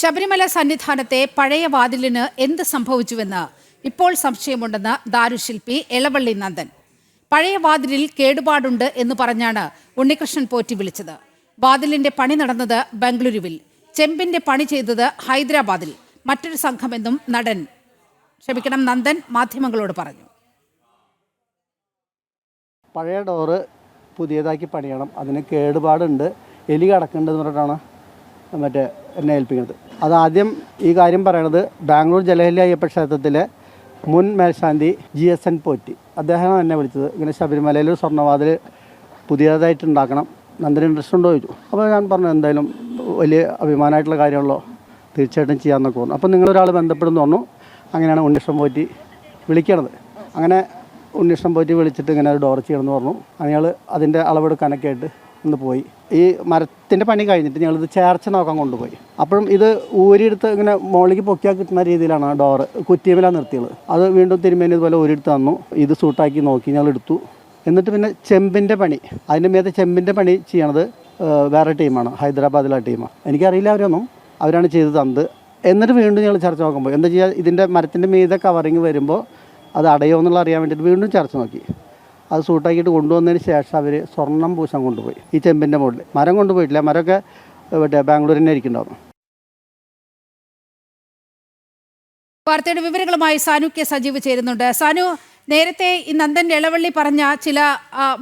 ശബരിമല സന്നിധാനത്തെ പഴയ വാതിലിന് എന്ത് സംഭവിച്ചുവെന്ന് ഇപ്പോൾ സംശയമുണ്ടെന്ന് ദാരുശില്പി എളവള്ളി നന്ദൻ. പഴയ വാതിലിൽ കേടുപാടുണ്ട് എന്ന് പറഞ്ഞാണ് ഉണ്ണികൃഷ്ണൻ പോറ്റി വിളിച്ചത്. വാതിലിന്റെ പണി നടന്നത് ബംഗളൂരുവിൽ. ചെമ്പിന്റെ പണി ചെയ്തത് ഹൈദരാബാദിൽ. മറ്റൊരു സംഘമെന്നും നടൻ. ക്ഷമിക്കണം നന്ദൻ മാധ്യമങ്ങളോട് പറഞ്ഞു. പഴയ ഡോറ് പുതിയതാക്കി പണിയണം. അതിന് കേടുപാടുണ്ട്. എലി കടക്കേണ്ടതെന്ന് പറഞ്ഞിട്ടാണ്. മറ്റേ എന്നെ ഏൽപ്പിക്കുന്നത്. അതാദ്യം ഈ കാര്യം പറയണത് ബാംഗ്ലൂർ ജലഹല്ലി അയ്യപ്പ ക്ഷേത്രത്തിലെ മുൻ മേൽശാന്തി ജി എസ് എൻ പോറ്റി. അദ്ദേഹമാണ് എന്നെ വിളിച്ചത്. ഇങ്ങനെ ശബരിമലയിൽ ഒരു സ്വർണവാതിൽ പുതിയതായിട്ട് ഉണ്ടാക്കണം. നന്ദന ഇൻട്രസ്റ്റ് ഉണ്ടോ ചോദിച്ചു. അപ്പോൾ ഞാൻ പറഞ്ഞു എന്തായാലും വലിയ അഭിമാനമായിട്ടുള്ള കാര്യമുള്ളോ തീർച്ചയായിട്ടും ചെയ്യാമെന്നൊക്കെ പറഞ്ഞു. അപ്പോൾ നിങ്ങളൊരാൾ ബന്ധപ്പെടുന്നു പറഞ്ഞു. അങ്ങനെയാണ് ഉണ്ണിഷ്ടം പോറ്റി വിളിക്കണത്. അങ്ങനെ ഉണ്ണിഷ്ടം പോറ്റി വിളിച്ചിട്ട് ഇങ്ങനെ ഒരു ഡോർ ചെയ്യണമെന്ന് പറഞ്ഞു. അയാൾ അതിന്റെ അളവെടുക്കാനൊക്കെ ആയിട്ട് ഒന്ന് പോയി. ഈ മരത്തിന്റെ പണി കഴിഞ്ഞിട്ട് ഞങ്ങളിത് ചേർച്ച നോക്കാൻ കൊണ്ടുപോയി. അപ്പോഴും ഇത് ഊരിയെടുത്ത് ഇങ്ങനെ മുകളിലേക്ക് പൊക്കിയാൽ കിട്ടുന്ന രീതിയിലാണ് ആ ഡോറ് കുറ്റിയമ്മിലാണ് നിർത്തിയത്. അത് വീണ്ടും തിരുമേനി ഇതുപോലെ ഊരിയെടുത്ത് തന്നു. ഇത് സൂട്ടാക്കി നോക്കി ഞങ്ങൾ എടുത്തു. എന്നിട്ട് പിന്നെ ചെമ്പിന്റെ പണി. അതിന്റെ മേത്ത് ചെമ്പിന്റെ പണി ചെയ്യണത് വേറെ ടീമാണ് ഹൈദരാബാദിലെ ടീമാണ് എനിക്കറിയില്ല അവരൊന്നും. അവരാണ് ചെയ്ത് തന്നത്. എന്നിട്ട് വീണ്ടും ഞങ്ങൾ ചർച്ച നോക്കുമ്പോൾ എന്താ ചെയ്യുക ഇതിന്റെ മരത്തിന്റെ മീതെ കവറിങ് വരുമ്പോൾ അത് അടയോ എന്നുള്ള അറിയാൻ വേണ്ടിയിട്ട് വീണ്ടും ചർച്ച നോക്കി. അത് സൂട്ടാക്കിയിട്ട് കൊണ്ടുവന്നതിന് ശേഷം അവർ സ്വർണം പൂശാൻ കൊണ്ടുപോയി. ഈ ചെമ്പിന്റെ മുകളിൽ മരം കൊണ്ടുപോയിട്ടില്ല. മരമൊക്കെ മറ്റേ ബാംഗ്ലൂരിൽ തന്നെ ഇരിക്കുന്നുണ്ടാവും. വാർത്തയുടെ വിവരങ്ങളുമായി സാനു കെ സജീവ് ചേരുന്നുണ്ട്. സാനു നേരത്തെ ഈ നന്ദൻ ഇളവള്ളി പറഞ്ഞ ചില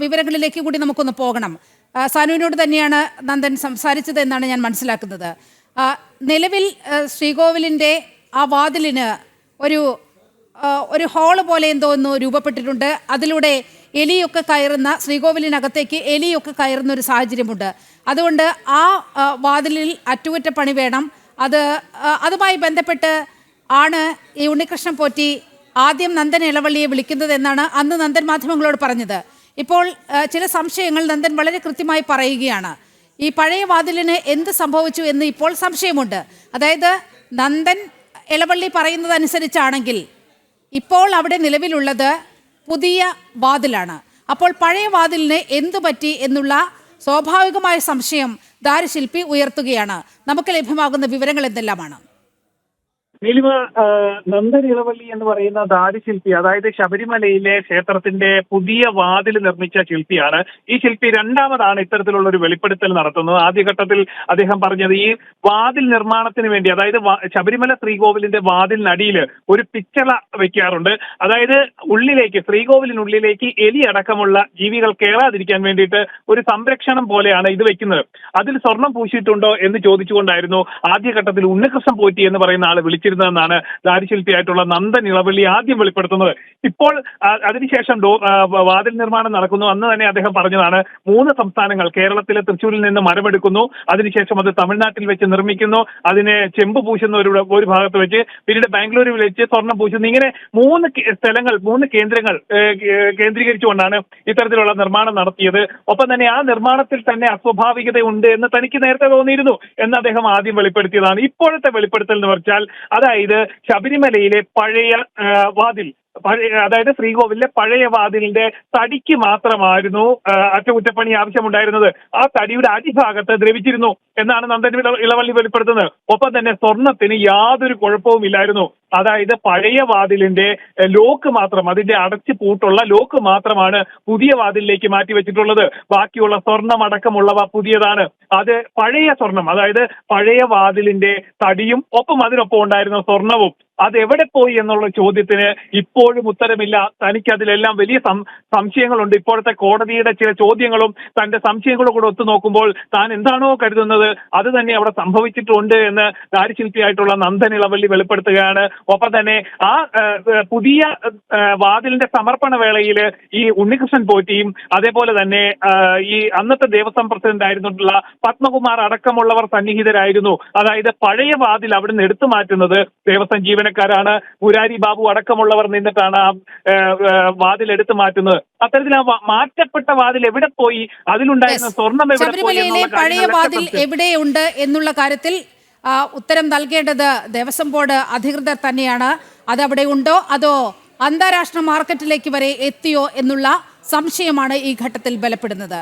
വിവരങ്ങളിലേക്ക് കൂടി നമുക്കൊന്ന് പോകണം. സാനുവിനോട് തന്നെയാണ് നന്ദൻ സംസാരിച്ചത് എന്നാണ് ഞാൻ മനസ്സിലാക്കുന്നത്. നിലവിൽ ശ്രീകോവിലിന്റെ ആ വാതിലിന് ഒരു ഒരു ഹോൾ പോലെ എന്തോ ഒന്ന് രൂപപ്പെട്ടിട്ടുണ്ട്. അതിലൂടെ എലിയൊക്കെ കയറുന്ന ശ്രീകോവിലിനകത്തേക്ക് എലിയൊക്കെ കയറുന്ന ഒരു സാഹചര്യമുണ്ട്. അതുകൊണ്ട് ആ വാതിലിൽ അറ്റുകുറ്റപ്പണി വേണം. അത് അതുമായി ബന്ധപ്പെട്ട് ആണ് ഈ ഉണ്ണികൃഷ്ണൻ പോറ്റി ആദ്യം നന്ദൻ ഇളവള്ളിയെ വിളിക്കുന്നത് എന്നാണ് അന്ന് നന്ദൻ മാധ്യമങ്ങളോട് പറഞ്ഞത്. ഇപ്പോൾ ചില സംശയങ്ങൾ നന്ദൻ വളരെ കൃത്യമായി പറയുകയാണ്. ഈ പഴയ വാതിലിന് എന്ത് സംഭവിച്ചു എന്ന് ഇപ്പോൾ സംശയമുണ്ട്. അതായത് നന്ദൻ ഇളവള്ളി പറയുന്നതനുസരിച്ചാണെങ്കിൽ ഇപ്പോൾ അവിടെ നിലവിലുള്ളത് പുതിയ വാതിലാണ്. അപ്പോൾ പഴയ വാതിലിന് എന്തു പറ്റി എന്നുള്ള സ്വാഭാവികമായ സംശയം ദാരശില്പി ഉയർത്തുകയാണ്. നമുക്ക് ലഭ്യമാകുന്ന വിവരങ്ങൾ എന്തെല്ലാമാണ്? നീലിമ നന്ദൻ എന്ന് പറയുന്ന ദാരുശില്പി അതായത് ശബരിമലയിലെ ക്ഷേത്രത്തിന്റെ പുതിയ വാതിൽ നിർമ്മിച്ച ശില്പിയാണ്. ഈ ശില്പി രണ്ടാമതാണ് ഇത്തരത്തിലുള്ള ഒരു വെളിപ്പെടുത്തൽ നടത്തുന്നത്. ആദ്യഘട്ടത്തിൽ അദ്ദേഹം പറഞ്ഞത് ഈ വാതിൽ നിർമ്മാണത്തിന് വേണ്ടി അതായത് ശബരിമല ശ്രീകോവിലിന്റെ വാതിലിനടിയിൽ ഒരു പിച്ചള വെക്കാറുണ്ട്. അതായത് ഉള്ളിലേക്ക് ശ്രീകോവിലിനുള്ളിലേക്ക് എലി അടക്കമുള്ള ജീവികൾ കേറാതിരിക്കാൻ വേണ്ടിയിട്ട് ഒരു സംരക്ഷണം പോലെയാണ് ഇത് വെക്കുന്നത്. അതിൽ സ്വർണം പൂശിയിട്ടുണ്ടോ എന്ന് ചോദിച്ചുകൊണ്ടായിരുന്നു ആദ്യഘട്ടത്തിൽ ഉണ്ണികൃഷ്ണൻ പോറ്റി എന്ന് പറയുന്ന ആൾ വിളിച്ചിരുന്നതെന്നാണ് ദാരിശില്പിയായിട്ടുള്ള നന്ദൻ ഇളവള്ളി ആദ്യം വെളിപ്പെടുത്തുന്നത്. ഇപ്പോൾ അതിനുശേഷം വാതിൽ നിർമ്മാണം നടക്കുന്നു. അന്ന് തന്നെ അദ്ദേഹം പറഞ്ഞതാണ് മൂന്ന് സംസ്ഥാനങ്ങൾ കേരളത്തിലെ തൃശ്ശൂരിൽ നിന്ന് മരമെടുക്കുന്നു. അതിനുശേഷം അത് തമിഴ്നാട്ടിൽ വെച്ച് നിർമ്മിക്കുന്നു. അതിനെ ചെമ്പ് പൂശുന്ന ഒരു ഒരു ഭാഗത്ത് വെച്ച് പിന്നീട് ബാംഗ്ലൂരിൽ വെച്ച് സ്വർണം പൂശുന്നു. ഇങ്ങനെ മൂന്ന് സ്ഥലങ്ങൾ മൂന്ന് കേന്ദ്രങ്ങൾ കേന്ദ്രീകരിച്ചുകൊണ്ടാണ് ഇത്തരത്തിലുള്ള നിർമ്മാണം നടത്തിയത്. ഒപ്പം തന്നെ ആ നിർമ്മാണത്തിൽ തന്നെ അസ്വാഭാവികതയുണ്ട് എന്ന് തനിക്ക് നേരത്തെ തോന്നിയിരുന്നു എന്ന് അദ്ദേഹം ആദ്യം വെളിപ്പെടുത്തിയതാണ്. ഇപ്പോഴത്തെ വെളിപ്പെടുത്തൽ എന്ന് വെച്ചാൽ അതായത് ശബരിമലയിലെ പഴയ വാതിൽ. അതായത് ശ്രീകോവിലിലെ പഴയ വാതിലിന്റെ തടിക്ക് മാത്രമായിരുന്നു അറ്റകുറ്റപ്പണി ആവശ്യമുണ്ടായിരുന്നത്. ആ തടിയുടെ അടിഭാഗത്ത് ദ്രവിച്ചിരുന്നു എന്നാണ് നന്ദൻ ഇള- ഇളവള്ളി വെളിപ്പെടുത്തുന്നത്. ഒപ്പം തന്നെ സ്വർണത്തിന് യാതൊരു കുഴപ്പവും ഇല്ലായിരുന്നു. അതായത് പഴയ വാതിലിന്റെ ലോക്ക് മാത്രം അതിന്റെ അടച്ചു പൂട്ടുള്ള ലോക്ക് മാത്രമാണ് പുതിയ വാതിലിലേക്ക് മാറ്റി വെച്ചിട്ടുള്ളത്. ബാക്കിയുള്ള സ്വർണം അടക്കമുള്ളവ പുതിയതാണ്. അത് പഴയ സ്വർണം അതായത് പഴയ വാതിലിന്റെ തടിയും ഒപ്പം അതിനൊപ്പം ഉണ്ടായിരുന്ന സ്വർണവും അത് എവിടെ പോയി എന്നുള്ള ചോദ്യത്തിന് ഇപ്പോഴും ഉത്തരമില്ല. തനിക്ക് അതിലെല്ലാം വലിയ സംശയങ്ങളുണ്ട്. ഇപ്പോഴത്തെ കോടതിയുടെ ചില ചോദ്യങ്ങളും തന്റെ സംശയങ്ങളും കൂടെ ഒത്തു നോക്കുമ്പോൾ താൻ എന്താണോ കരുതുന്നത് അത് തന്നെ അവിടെ സംഭവിച്ചിട്ടുണ്ട് എന്ന് ദാരിശില്പിയായിട്ടുള്ള നന്ദൻ ഇളവള്ളി വെളിപ്പെടുത്തുകയാണ്. ഒപ്പം തന്നെ ആ പുതിയ വാതിലിന്റെ സമർപ്പണ വേളയിൽ ഈ ഉണ്ണികൃഷ്ണൻ പോറ്റിയും അതേപോലെ തന്നെ ഈ അന്നത്തെ ദേവസ്വം പ്രസിഡന്റ് ആയിരുന്നിട്ടുള്ള പത്മകുമാർ അടക്കമുള്ളവർ സന്നിഹിതരായിരുന്നു. അതായത് പഴയ വാതിൽ അവിടുന്ന് എടുത്തു മാറ്റുന്നത് ദേവസ്വം ജീവനക്കാരാണ്. മുരാരി ബാബു അടക്കമുള്ളവർ നിന്നിട്ടാണ് ആ വാതിൽ എടുത്തു മാറ്റുന്നത്. അത്തരത്തിൽ ആ മാറ്റപ്പെട്ട വാതിൽ എവിടെ പോയി? അതിലുണ്ടായിരുന്ന സ്വർണം എവിടെ പോയി പഴയ വാതിൽ. എവിടെയുണ്ട് എന്നുള്ള കാര്യത്തിൽ ഉത്തരം നൽകേണ്ടത് ദേവസ്വം ബോർഡ് അധികൃതർ തന്നെയാണ്. അത് അവിടെ ഉണ്ടോ? അതോ അന്താരാഷ്ട്ര മാർക്കറ്റിലേക്ക് വരെ എത്തിയോ എന്നുള്ള സംശയമാണ് ഈ ഘട്ടത്തിൽ ബലപ്പെടുന്നത്.